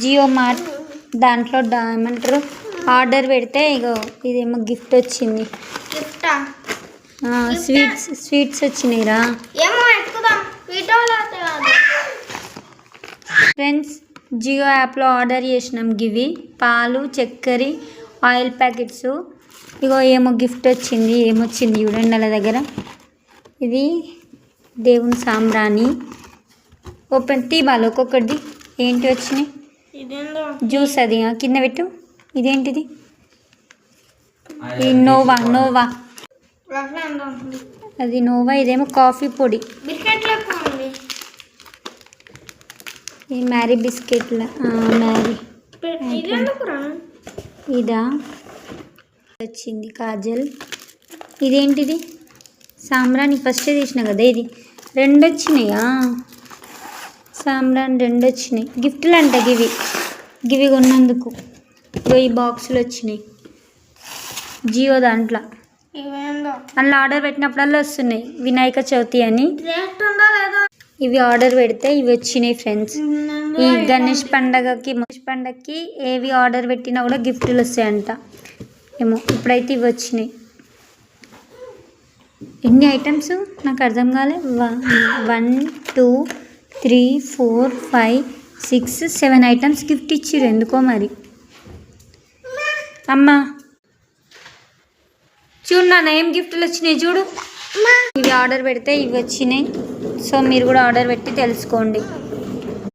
Jio mart దాంట్లో ఏమంటారు order పెడితే ఇగో ఇదేమో గిఫ్ట్ వచ్చింది. గిఫ్టా స్వీట్స్ స్వీట్స్ వచ్చినాయిరా. ఏమో ఫ్రెండ్స్ జియో యాప్లో ఆర్డర్ చేసినాం గివి. పాలు చక్కెర ఆయిల్ ప్యాకెట్స్ ఇగో ఏమో గిఫ్ట్ వచ్చింది ఏమొచ్చింది చూడండి వాళ్ళ దగ్గర. ఇది దేవుని సాంబ్రాణి. ఓపెన్ తీబాలు ఒక్కొక్కటి ఏంటి వచ్చినాయి? జ్యూస్ అది కింద పెట్టు. ఇదేంటిది? ఈ నోవా నోవా. అది నోవా ఇదేమో కాఫీ పొడి. ఈ మ్యారీ బిస్కెట్ల ఆ, మ్యారీ. ఇదా? వచ్చింది కాజల్. ఇదేంటిది? సాంబ్రాణి ఫస్ట్ తీసిన కదా ఇది. రెండు వచ్చినాయా సాంబ్రాణి రెండు వచ్చినాయి గిఫ్ట్లు అంట గివి. గివి కొన్నందుకు. ఇగో ఈ బాక్సులు వచ్చినాయి జియో దాంట్లో. అందులో ఆర్డర్ పెట్టినప్పుడల్లా వస్తున్నాయి. వినాయక చవితి అని. ఇవి ఆర్డర్ పెడితే ఇవి వచ్చినాయి ఫ్రెండ్స్. ఈ గణేష్ పండగకి గణేష్ పండగకి ఏవి ఆర్డర్ పెట్టినా కూడా గిఫ్ట్లు వస్తాయంట. ఏమో ఇప్పుడైతే ఇవి వచ్చినాయి. ఎన్ని ఐటమ్స్? నాకు అర్థం కాలే. One two three four five six seven items gift ఇచ్చిర్రు. ఎందుకో మరి? అమ్మా. చూడు నాన్న ఏం గిఫ్ట్లు వచ్చినాయి చూడు. ఇవి ఆర్డర్ పెడితే ఇవి వచ్చినాయి. సో మీరు కూడా ఆర్డర్ పెట్టి తెలుసుకోండి.